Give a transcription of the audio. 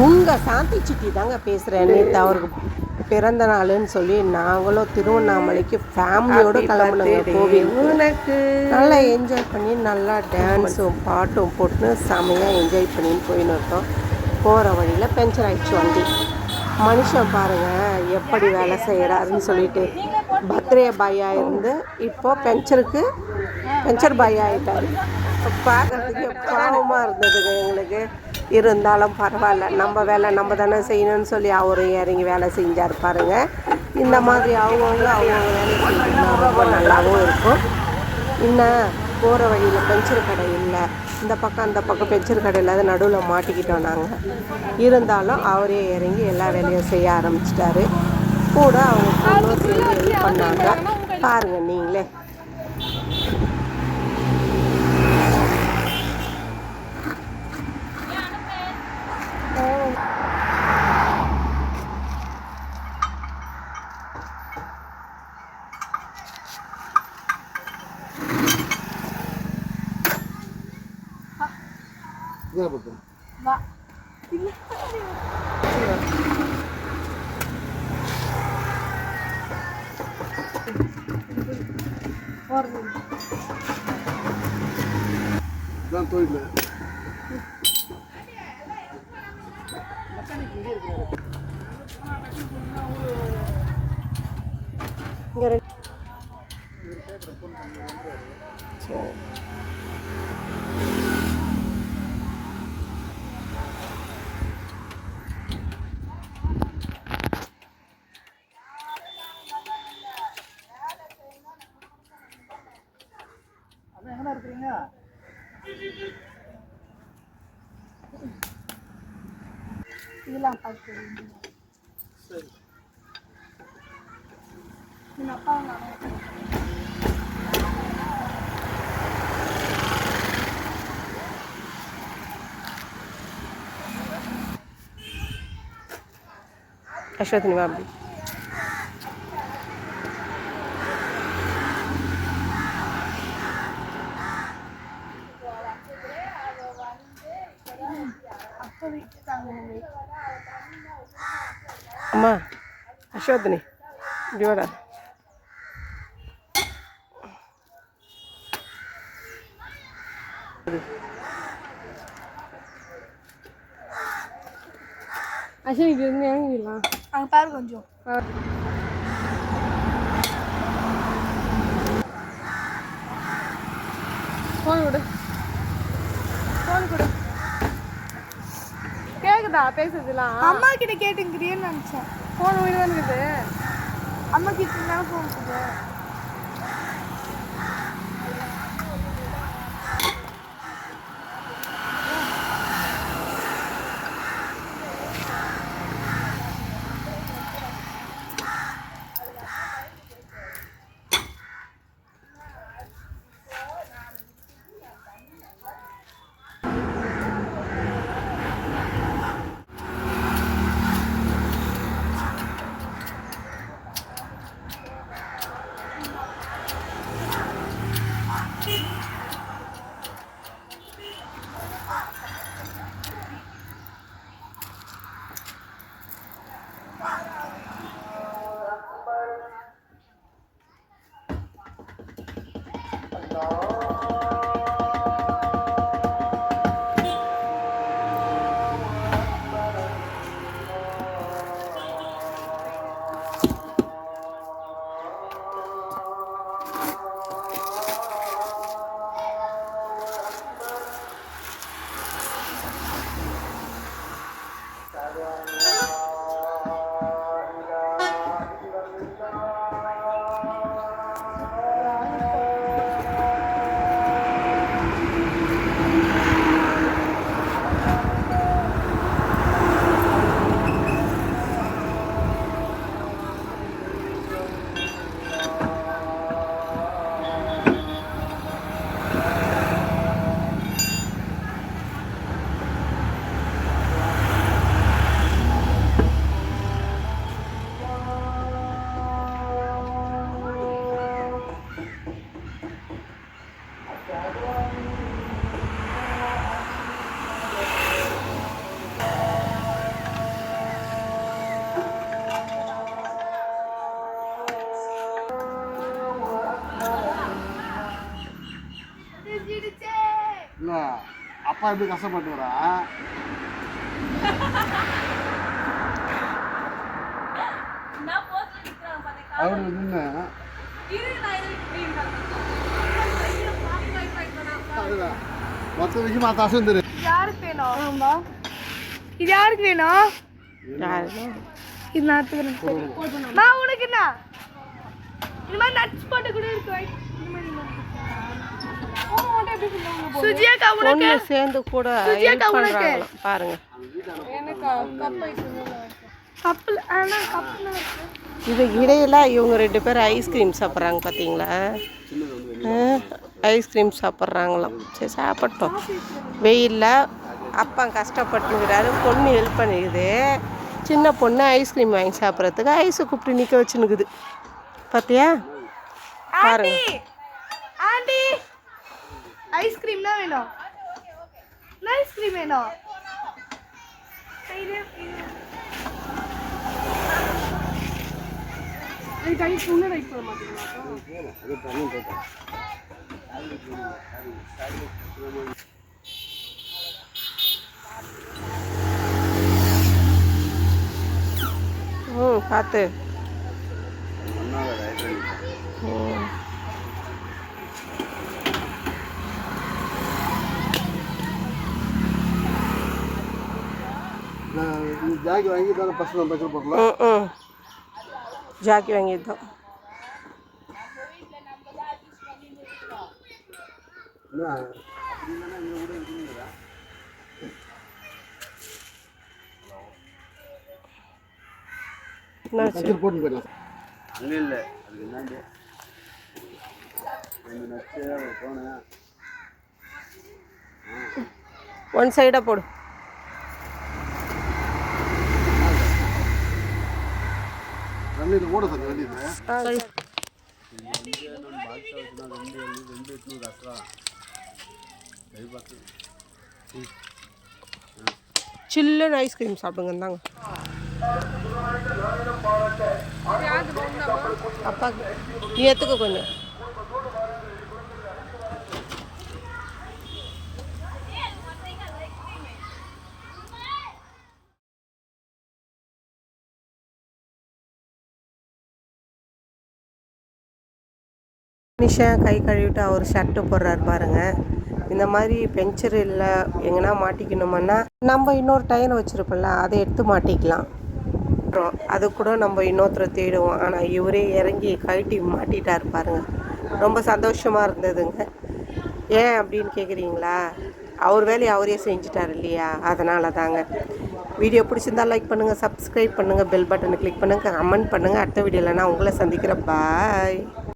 உங்கள் சாந்தி சிட்டி தாங்க பேசுகிறேன் நேற்று அவருக்கு பிறந்த நாளுன்னு சொல்லி நாங்களும் திருவண்ணாமலைக்கு ஃபேமிலியோடு கிளம்புனோங்க கோவில் உனக்கு. நல்லா என்ஜாய் பண்ணி நல்லா டான்ஸும் பாட்டும் போட்டு செமையாக என்ஜாய் பண்ணின்னு போயின்னு இருக்கோம். போகிற வழியில் பஞ்சர் ஆயிடுச்சு வண்டி. மனுஷன் பாருங்கள் எப்படி வேலை செய்கிறாருன்னு சொல்லிட்டு. பர்த்டே பாயாக இருந்து இப்போ பெஞ்சருக்கு பெஞ்சர் பாய் ஆகிட்டாரு பார்க்கறதுக்கு பாவமாக இருந்ததுங்க எங்களுக்கு. இருந்தாலும் பரவாயில்ல. நம்ம வேலை நம்ம தானே செய்யணும்னு சொல்லி அவரும் இறங்கி வேலை செஞ்சார் பாருங்கள் இந்த மாதிரி அவங்கவுங்க அவங்கவுங்க வேலை ரொம்ப நல்லாவும் இருக்கும். இன்னும் போகிற வழியில் பெஞ்சர் கடை இல்லை. இந்த பக்கம் அந்த பக்கம் பெஞ்சர் கடை இல்லாத நடுவில் மாட்டிக்கிட்டோம் நாங்கள் இருந்தாலும் அவரே இறங்கி எல்லா வேலையும் செய்ய ஆரம்பிச்சிட்டாரு. கூட அவங்க பொண்ணு ஹெல்ப் பண்ணாங்க. பாருங்கள் நீங்களே. வா தான் தொழில் இங்கே ரெண்டு சரி இதெல்லாம் பார்த்து என் அப்பா நானும் அஸ்வதினி வா அம்மா அஸ்வதினி இப்படி வாடா. அஸ்வினி இது இருந்து இறங்கிடலாம் அங்கே பாரு கொஞ்சம். ஃபோன் கொடு ஃபோன் கொடு கேக்குதா பேசுறதுலாம்? அம்மா கிட்ட கேட்டுங்கிறியேன்னு நினச்சேன் ஃபோன் உயிர் தான் இருக்குது அம்மா கிட்ட இருந்தாலும் ஃபோன் அப்பா எப்படி கஷ்டப்பட்டு வரா அவரு மொத்த விஷயம் யாருக்கு வேணும் ஆமா இது யாருக்கு வேணும் இது நான் எடுத்துக்கிறேன் நான் உனக்கு என்ன இந்த மாதிரி நட்ஸ் போட்டு கூட இருக்கு வை. இந்த மாதிரி இல்ல. சுஜியாக்கா உனக்கு? பொண்ணு சேர்ந்து கூட சுஜியாக்கா ஹெல்ப் உனக்கு? பாருங்க. கப்பில் ஆனால் கப்பில் இது இடையில இவங்க ரெண்டு பேரும் ஐஸ்கிரீம் சாப்பிட்றாங்க பார்த்தீங்களா ஐஸ்கிரீம் சாப்பிட்றாங்களாம். சரி சாப்பிட்டோம். வெயிலில் அப்பா கஷ்டப்பட்டுங்கிறாரு பொண்ணு ஹெல்ப் பண்ணிக்குது. சின்ன பொண்ணு ஐஸ்கிரீம் வாங்கி சாப்பிட்றதுக்கு ஐஸை கூப்பிட்டு நிற்க வச்சுனுக்குது பார்த்தியா பாருங்க. ஆண்டி! ஐஸ்கிரீம் தான் வேணும். ஐஸ்கிரீம் வேணும். ம் பார்த்து. ம் ஜாக்கி வாங்கி தானே ஃபஸ்ட் நம்ம பச்சை போடலாம் ம் ம். ஜாக்கி பச்சை போட்டு போயிடலாம். அங்கே இல்லை அதுக்கு போனேன் ஒன் சைடாக போடு. தண்ணியில் ஓட சார் வண்டியில் சில்லுன்னு ஐஸ்கிரீம் சாப்பிடுங்க இந்தாங்க. அப்பா நீ எடுத்துக்க கொஞ்சம். டெக்னீஷியன் கை கழுவிட்டு அவர் ஷர்ட்டு போடுறாரு பாருங்க. இந்த மாதிரி பெஞ்சர் இல்லை எங்கன்னா மாட்டிக்கணுமன்னா நம்ம இன்னொரு டயர் வச்சுருப்போம்ல அதை எடுத்து மாட்டிக்கலாம். அப்புறம் அது கூட நம்ம இன்னொருத்தரை தேடுவோம். ஆனால் இவரே இறங்கி கழட்டி மாட்டிட்டார் பாருங்க. ரொம்ப சந்தோஷமாக இருந்ததுங்க. ஏன் அப்படின்னு கேட்குறீங்களா அவர் வேலையை அவரே செஞ்சிட்டார் இல்லையா? அதனால தாங்க. வீடியோ பிடிச்சிருந்தா லைக் பண்ணுங்கள் சப்ஸ்கிரைப் பண்ணுங்கள் பெல் பட்டனை கிளிக் பண்ணுங்கள் கமெண்ட் பண்ணுங்கள் அடுத்த வீடியோவில் நான் உங்களை சந்திக்கிறேன். பாய்